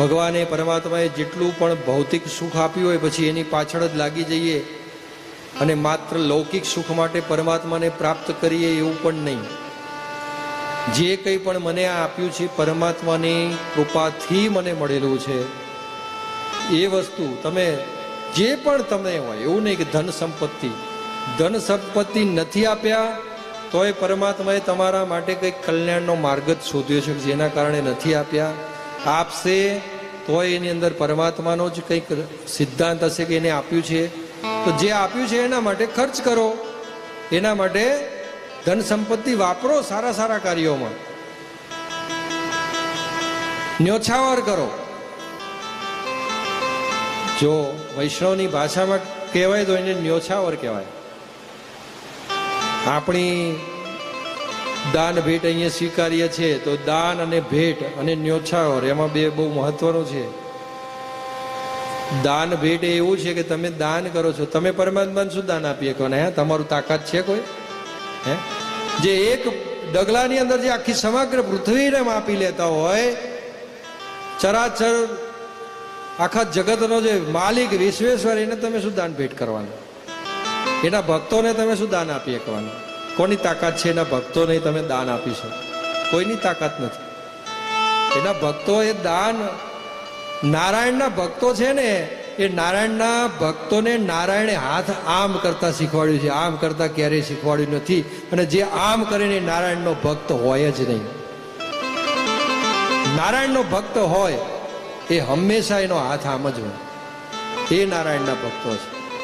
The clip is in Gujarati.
ભગવાને પરમાત્માએ જેટલું પણ ભૌતિક સુખ આપ્યું હોય પછી એની પાછળ જ લાગી જઈએ અને માત્ર લૌકિક સુખ માટે પરમાત્માને પ્રાપ્ત કરીએ એવું પણ નહીં. જે કંઈ પણ મને આ આપ્યું છે પરમાત્માની કૃપાથી મને મળેલું છે. એ વસ્તુ તમે જે પણ તમને હોય, એવું નહીં કે ધન સંપત્તિ. ધન સંપત્તિ નથી આપ્યા, તોય પરમાત્માએ તમારા માટે કંઈક કલ્યાણનો માર્ગ જ શોધ્યો છે જેના કારણે નથી આપ્યા. આપશે તો એની અંદર પરમાત્માનો જ કંઈક સિદ્ધાંત હશે કે એને આપ્યું છે. તો જે આપ્યું છે એના માટે ખર્ચ કરો. એના માટે ધન સંપત્તિ વાપરો સારા સારા કાર્યોમાં. ન્યોછાવર કરો. જો વૈષ્ણવની ભાષામાં કહેવાય તો એને ન્યોછાવર કહેવાય. આપણી દાન ભેટ અહીંયા સ્વીકારીએ છીએ તો દાન અને ભેટ અને ન્યોછાવર, એમાં બે બહુ મહત્વનું છે. દાન ભેટ એવું છે કે તમે દાન કરો છો. તમે પરમાત્માને શું દાન આપી શકો ને હે? તમારું તાકાત છે કોઈ? હે? જે એક ડગલાની અંદર જે આખી સમગ્ર પૃથ્વીને માપી લેતા હોય, ચરાચર આખા જગતનો જે માલિક વિશ્વેશ્વર, એને તમે શું દાન ભેટ કરવાનું? એના ભક્તોને તમે શું દાન આપી શકવાનું કોની તાકાત છે એના ભક્તોને તમે દાન આપી શકો. કોઈની તાકાત નથી. એના ભક્તો એ દાન નારાયણના ભક્તો છે ને, એ નારાયણના ભક્તોને નારાયણે હાથ આમ કરતા શીખવાડ્યું છે. આમ કરતા ક્યારેય શીખવાડ્યું નથી. અને જે આમ કરીને નારાયણનો ભક્ત હોય જ નહીં. નારાયણનો ભક્ત હોય, એ હંમેશા એનો હાથ આમ જ હોય. એ નારાયણના ભક્તો છે.